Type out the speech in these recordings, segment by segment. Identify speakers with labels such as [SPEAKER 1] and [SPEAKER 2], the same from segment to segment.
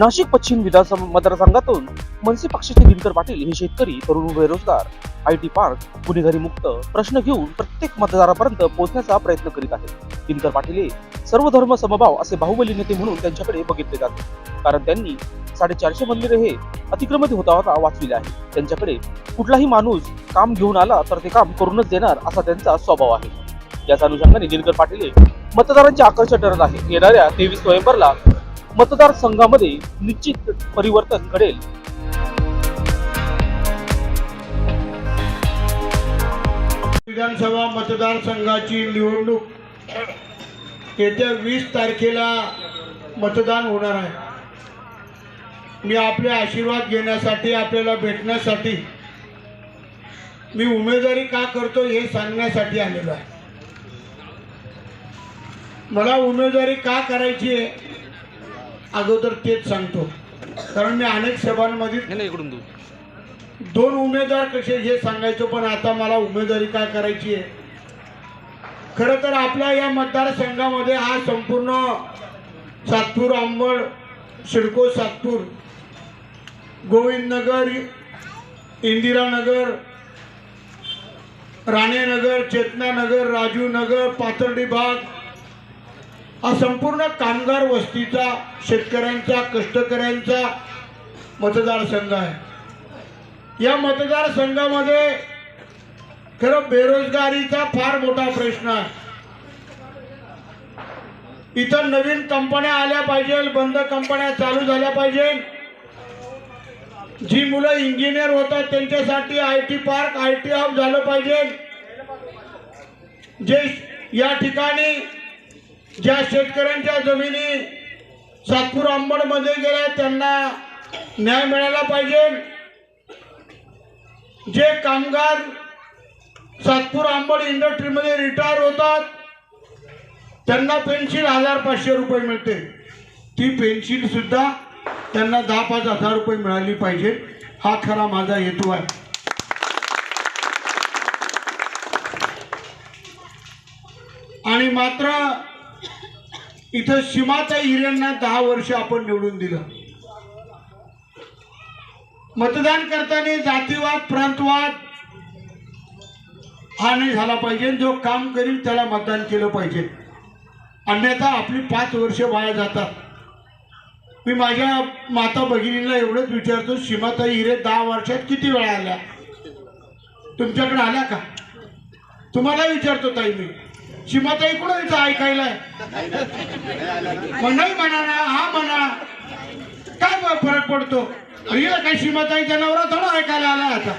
[SPEAKER 1] नाशिक पश्चिम विधानसभा मतदारसंघातून मनसे पक्षाचे दिनकर पाटील हे शेतकरी तरुण बेरोजगार आय टी पार्क गुन्हेगारी मुक्त प्रश्न घेऊन प्रत्येक मतदारापर्यंत पोहोचण्याचा प्रयत्न करीत आहेत. दिनकर पाटील हे सर्व धर्म समभाव असे बाहुबली नेते म्हणून त्यांच्याकडे बघितले जाते. कारण त्यांनी साडेचारशे मंदिरे हे अतिक्रमित होता होता वाचविले आहे त्यांच्याकडे कुठलाही माणूस काम घेऊन आला तर ते काम करूनच देणार असा त्यांचा स्वभाव आहे. याच अनुषंगाने दिनकर पाटील मतदारांचे आकर्षण ठरत आहे येणाऱ्या तेवीस नोव्हेंबरला मतदारसंघामध्ये निश्चित परिवर्तन घडेल.
[SPEAKER 2] विधानसभा मतदारसंघाची निवडणूक येत्या वीस तारखेला मतदान होणार आहे. मी आपले आशीर्वाद घेण्यासाठी आपल्याला भेटण्यासाठी मी उमेदवारी का करतो हे सांगण्यासाठी आलेलो आहे. मला उमेदवारी का करायची आहे? अगोदर तेच सांगतो. कारण मी अनेक सभांमध्ये दोन उमेदवार कसे हे सांगायचं पण आता मला उमेदवारी काय करायची आहे? खरं तर आपल्या या मतदारसंघामध्ये हा संपूर्ण सातपूर अंबड सिडको सातपूर गोविंदनगर इंदिरानगर राणेनगर चेतनानगर राजूनगर पाथर्डी भाग हा संपूर्ण कामगार वस्तीचा शेतकऱ्यांचा कष्टकऱ्यांचा मतदारसंघ आहे. या मतदारसंघामध्ये खरं बेरोजगारीचा फार मोठा प्रश्न आहे. इथं नवीन कंपन्या आल्या पाहिजे बंद कंपन्या चालू झाल्या पाहिजे. जी मुलं इंजिनियर होतात त्यांच्यासाठी I T park I T hub झालं पाहिजे. जे या ठिकाणी ज्या शेतकऱ्यांच्या जमिनी सातपूर अंबडमध्ये गेल्या त्यांना न्याय मिळाला पाहिजे. जे कामगार सातपूर आंबड इंडस्ट्रीमध्ये रिटायर होतात त्यांना पेन्शिल हजार पाचशे रुपये मिळते. ती पेन्शन सुद्धा त्यांना दहा पाच हजार रुपये मिळाली पाहिजे. हा खरा माझा हेतू आहे. आणि मात्र इथं सीमाताई हिरेंना दहा वर्ष आपण निवडून दिलं. मतदान करताना जातीवाद प्रांतवाद हा नाही झाला पाहिजे. जो काम करील त्याला मतदान केलं पाहिजे. अन्यथा आपली पाच वर्ष वाया जातात. मी माझ्या माता भगिनीला एवढंच विचारतो सीमाताई हिरे दहा वर्षात किती वेळा आल्या? तुमच्याकडे आल्या का? तुम्हाला विचारतो ताई मी. सीमाताई कुठं इथं ऐकायला? मग नाही म्हणा ना हा म्हणा. काय फरक पडतो? काय काही सीमाताईचा नवरा थोडा ऐकायला आला आता.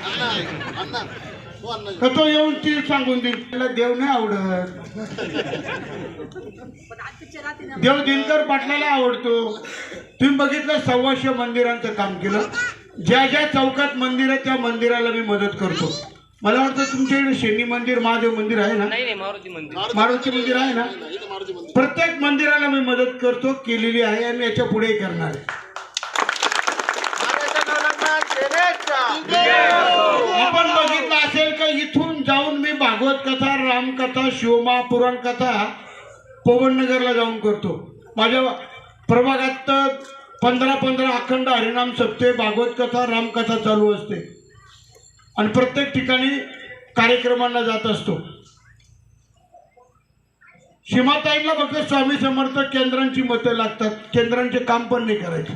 [SPEAKER 2] तर तो येऊन ती सांगून देईल. त्याला देव नाही आवडत. देव दिनकर पाटलाला आवडतो. तुम्ही बघितलं सव्वाशे मंदिरांचं काम केलं? ज्या ज्या चौकात मंदिर आहे त्या मंदिराला मी मदत करतो. मला वाटतं तुमच्या इकडे शनी मंदिर महादेव मंदिर आहे ना?
[SPEAKER 3] नाही नाही मारुती मंदिर.
[SPEAKER 2] मारुती मंदिर आहे ना? प्रत्येक मंदिराला मी मदत करतो केलेली आहे आणि याच्या पुढेही करणार आहे. आपण बघितलं असेल का इथून जाऊन मी भागवत कथा रामकथा शिवमा पुराण कथा पवननगरला जाऊन करतो. माझ्या प्रभागात पंधरा पंधरा अखंड हरिनाम सप्ते भागवत कथा रामकथा चालू असते. आणि प्रत्येक ठिकाणी कार्यक्रमांना जात असतो. सीमाताईंना फक्त स्वामी समर्थ केंद्रांची मतं लागतात. केंद्रांचे काम पण नाही करायचे.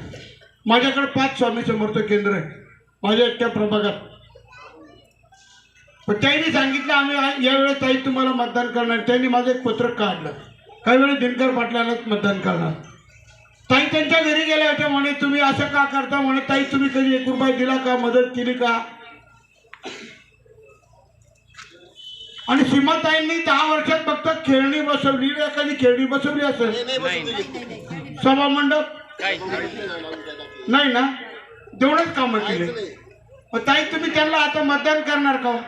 [SPEAKER 2] माझ्याकडे पाच स्वामी समर्थ केंद्र आहे माझ्या एकट्या प्रभागात. पण त्यांनी सांगितलं आम्ही यावेळेस ताई तुम्हाला मतदान करणार. त्यांनी माझं एक पत्रक काढलं. काही वेळेस दिनकर पाटलालाच मतदान करणार. ताई त्यांच्या घरी गेल्या होत्या म्हणे तुम्ही असं का करता? म्हणे ताई तुम्ही कधी एक रुपया दिला का? मदत केली का? आणि सीमाताईंनी दहा वर्षात फक्त खेळणी बसवली. एखादी खेळणी बसवली असेल. सभा मंडप? नाही. ना? तेवढंच कामं केले. मग ताई तुम्ही त्यांना आता मतदान करणार का हो?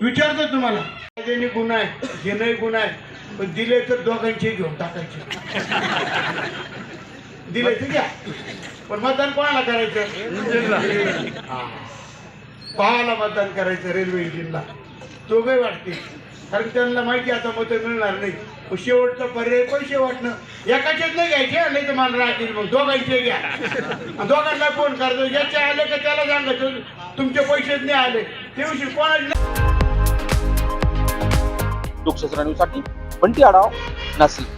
[SPEAKER 2] विचारतो तुम्हाला. गुन्हा आहे घेणंही गुन्हा आहे पण दिले तर दोघांचे घेऊन टाकायचे. दिले तर घ्या. पण मतदान कोणाला करायचं? हा. कोणाला मतदान करायचं रेल्वे इंजिनला. दोघंही वाटतील. कारण त्यांना माहिती आता मतं मिळणार नाही. मग शेवटचा पर्याय पैसे वाटणं. एकाचेच नाही घ्यायचे नाही तर मला राहतील मग. दोघांचे घ्या. दोघांना फोन करतो. ज्याचे आले का त्याला सांगायचं तुमचे पैसेच नाही आले. ते दिवशी कोणाचे
[SPEAKER 1] लोकशास्त्र न्यूजसाठी बंटी आढाव नाशिक.